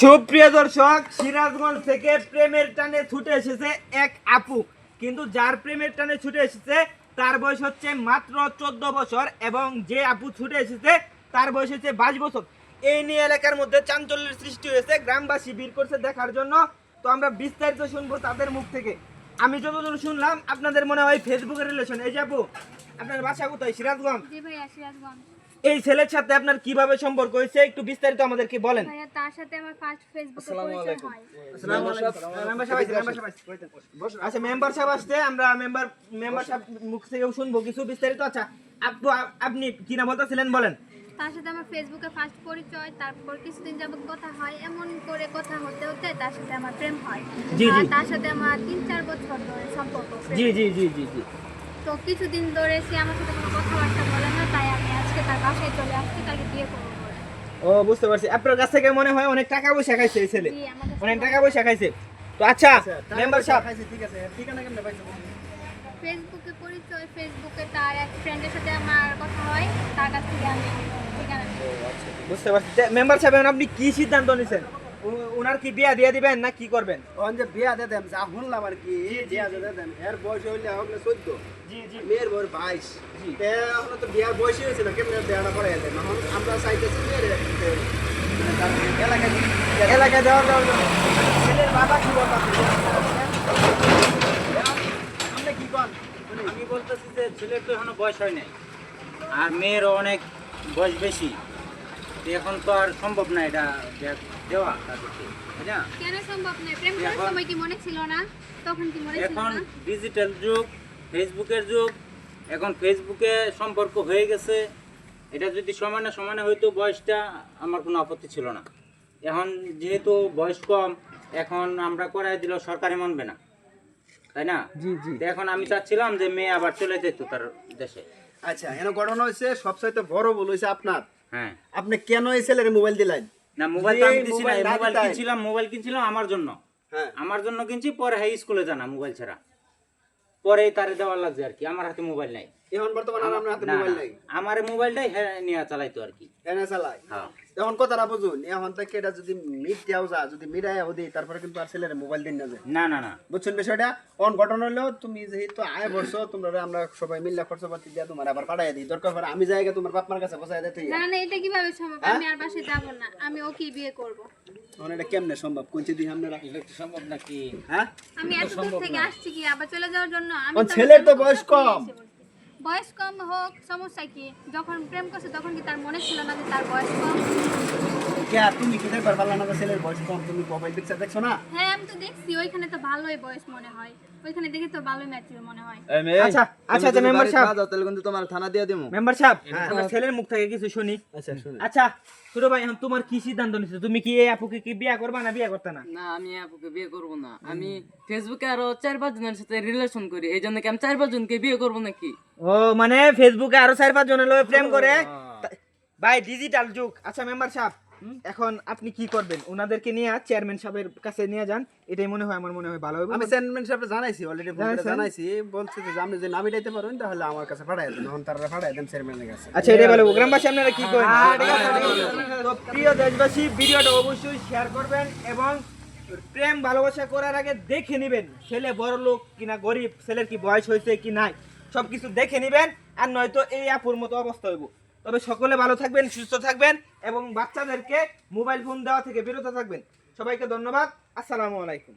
সুপ্রিয় দর্শক, সিরাজগঞ্জ থেকে প্রেমের টানে ছুটে এসেছে এক আপু। কিন্তু যার প্রেমের টানে ছুটে এসেছে, তার বয়স হচ্ছে মাত্র চোদ্দ বছর এবং যে আপু ছুটে এসেছে, তার বয়স হচ্ছে বাইশ বছর। এই নিয়ে এলাকার মধ্যে চাঞ্চল্যের সৃষ্টি হয়েছে, গ্রামবাসী ভিড় করছে দেখার জন্য। তো আমরা বিস্তারিত শুনব তাদের মুখ থেকে। আমি যতদূর শুনলাম, আপনাদের মনে হয় ফেসবুকের রিলেশন এই যে আপু, আপনার বাসা কোথায়? সিরাজগঞ্জ? সিরাজগঞ্জ। এই ছেলের সাথে আপনার কীভাবে সম্পর্ক হয়েছে একটু বিস্তারিত আমাদেরকে বলেন। ভাইয়া তার সাথে আমার ফার্স্ট ফেসবুকে পরিচয় হয়। মেম্বার সাহেব আসছে, মেম্বার সাহেব। আচ্ছা মেম্বার সাহেব আসছে আমরা মেম্বার মেম্বার সাহেব মুখ থেকে শুনব কিছু বিস্তারিত। আচ্ছা আপু আপনি কি না বলতেছিলেন বলেন। তার সাথে আমার ফেসবুকে ফার্স্ট পরিচয় তারপর কিছুদিন যাবত কথা হয় এমন করে কথা হতে হতে তার সাথে আমার প্রেম হয়। জি, জি। তার সাথে আমার তিন চার বছর ধরে সম্পর্ক। জি জি জি জি জি। তো কিছুদিন ধরে সে আমার সাথে কোনো কথাবার্তা বলে না তাই আমি তার বাসায় চলে আসছি তাকে বিয়ে করব ও বুঝতে পারছি। আপনার কাছ থেকে মনে হয় অনেক টাকা পয়সা খাইছে এই ছেলে। অনেক টাকা পয়সা খাইছে। তো আচ্ছা মেম্বার সাহেব। ফেসবুকে পরিচয় ফেসবুকে তার এক ফ্রেন্ডের সাথে আমার কথা হয় তার কাছ থেকে আমি ঠিকানা নিই। বুঝতে পারছি। মেম্বার সাহেব আপনি কি সিদ্ধান্ত নিছেন? উনার কি বিয়া দিয়ে দিবেন না কি করবেন? ওখান যে বিয়া দিয়ে দেন যা শুনলাম আর কি বিয়া দিয়ে দেন এর বয়স হইলে হলে চোদ্দ। জি জি। মেয়ের বয়স বাইশ। তে এখন তো বিয়ার বয়সই হয়েছিল কেমন বিয়াটা করে দেন এখন আমরা চাইতেছি মেয়ের এলাকায় এলাকায় দেওয়ার দেওয়ার ছেলের বাবা কি বলতেছে আপনি কি কন? আমি বলতেছি যে ছেলের তো এখনও বয়স হয় নাই। আর মেয়েরও অনেক বয়স বেশি। এখন তো আর সম্ভব না এটা দেওয়া তাদেরকে কেন সম্ভব নয় প্রেম করার এখন- সময় কি মনে ছিল না? তখন কি মনে ছিল এখন ডিজিটাল যুগ ফেসবুকের যুগ এখন ফেসবুকে সম্পর্ক হয়ে গেছে। এটা যদি সমানে সমানে হয়তো বয়সটা আমার কোনো আপত্তি ছিল না। এখন যেহেতু বয়স কম এখন আমরা করাই দিল সরকারি মানবে না। তাই না? জি জি। তো এখন আমি চাচ্ছিলাম যে মেয়ে আবার চলে যেত তার দেশে। আচ্ছা এখানে ঘটনা হয়েছে সবচাইতে বড় ভুল হয়েছে আপনার। হ্যাঁ। আপনি কেন এই ছেলের মোবাইল দিলেন? না মোবাইল তো আমি দিছি না মোবাইল। কিনছিলাম মোবাইল কিনছিলাম আমার জন্য। হ্যাঁ। আমার জন্য কিনছি পরে হাই স্কুলে জানা মোবাইল ছাড়া। পরে তারে দেওয়ার লাগছে আর কি আমার হাতে মোবাইল নাই। এখন বর্তমানে আর আপনার হাতে মোবাইল নাই? আমার মোবাইলটাই হ্যাঁ নিয়ে চালাইতো আর কি। এনে চালাই হ্যাঁ। এখন কথাটা বুঝুন এখন থেকে এটা যদি মিট দেওয়া যা যদি মিটাই দিই তারপরে কিন্তু আর ছেলের মোবাইল দিন না যায় না না না। বুঝছেন বিষয়টা? অন ঘটনা হলেও তুমি যেহেতু আয় বলছো তোমরা আমরা সবাই মিল্লা খরচ পাতি দিয়া তোমার আবার পাঠাই দিই। দরকার পড়ে আমি জায়গা তোমার বাপ মার কাছে বসাই দিতে না না এটা কীভাবে সম্ভব? হ্যাঁ? আমি আর বাসায় যাব না। আমি ওকে বিয়ে করব। তখন এটা কেমনে সম্ভব? কোনটি দিন আপনারা সম্ভব নাকি? হ্যাঁ? আমি এত দূর থেকে আসছি কি আবার চলে যাওয়ার জন্য? আমি ছেলের তো বয়স কম। বয়স কম হোক সমস্যা কি? যখন প্রেম করছে তখন কি তার মনে ছিল না যে তার বয়স কম? কে তুমি কি দেখবার পারলা না ছেলের বয়স কম? তুমি মোবাইল পিকচার দেখছ না? হ্যাঁ আমি তো দেখছি ওইখানে তো ভালোই বয়স মনে হয়। ওইখানে দেখে তো ভালোই ম্যাচিউর মনে হয়। আচ্ছা মেম্বার সাহেব তাহলে কিন্তু তোমার থানা দিয়ে দিমু। মেম্বার সাহেব আমার ছেলের মুখ থেকে কিছু শুনি। আচ্ছা শুনে। আচ্ছা ছোট ভাই এখন তোমার কি সিদ্ধান্ত নিছো? তুমি কি এই আপুকে কি বিয়া করবা না বিয়া করতে না? না আমি আপুকে বিয়ে করব না। আমি ফেসবুকে আরও চার পাঁচ জনের সাথে রিলেশন করি। এই জন্য কি আমি চার পাঁচ জনকে বিয়ে করব নাকি? ও মানে ফেসবুকে আরও চার পাঁচ জনের লোক প্রেম করে। ভাই ডিজিটাল যুগ। আচ্ছা মেম্বার সাহেব এখন আপনি কি করবেন? ওনাদেরকে নিয়ে চেয়ারম্যান সাহেবের কাছে নিয়ে যান। এটাই মনে হয় আমার মনে হয় ভালো হবে। আমি চেয়ারম্যান সাহেবকে জানাইছি অলরেডি? জানাইছি। বলছে যে আপনি যদি নামি দিতে পারেন তাহলে আমার কাছে পাঠাই দেন। এখন তারা পাঠাই দেন চেয়ারম্যানের কাছে। আচ্ছা এটাই ভালো গ্রামবাসী আপনারা কি করেন? তো প্রিয় দেশবাসী ভিডিওটা অবশ্যই শেয়ার করবেন এবং প্রেম ভালোবাসা করার আগে দেখে নেবেন ছেলে বড় লোক কিনা গরিব ছেলের কি বয়স হয়েছে কি নাই। সবকিছু দেখে নেবেন, আর নয়তো এই আপুর মতো অবস্থা হইব। তবে সকলে ভালো থাকবেন, সুস্থ থাকবেন, এবং বাচ্চাদেরকে মোবাইল ফোন দেওয়া থেকে বিরত থাকবেন। সবাইকে ধন্যবাদ, আসসালামু আলাইকুম।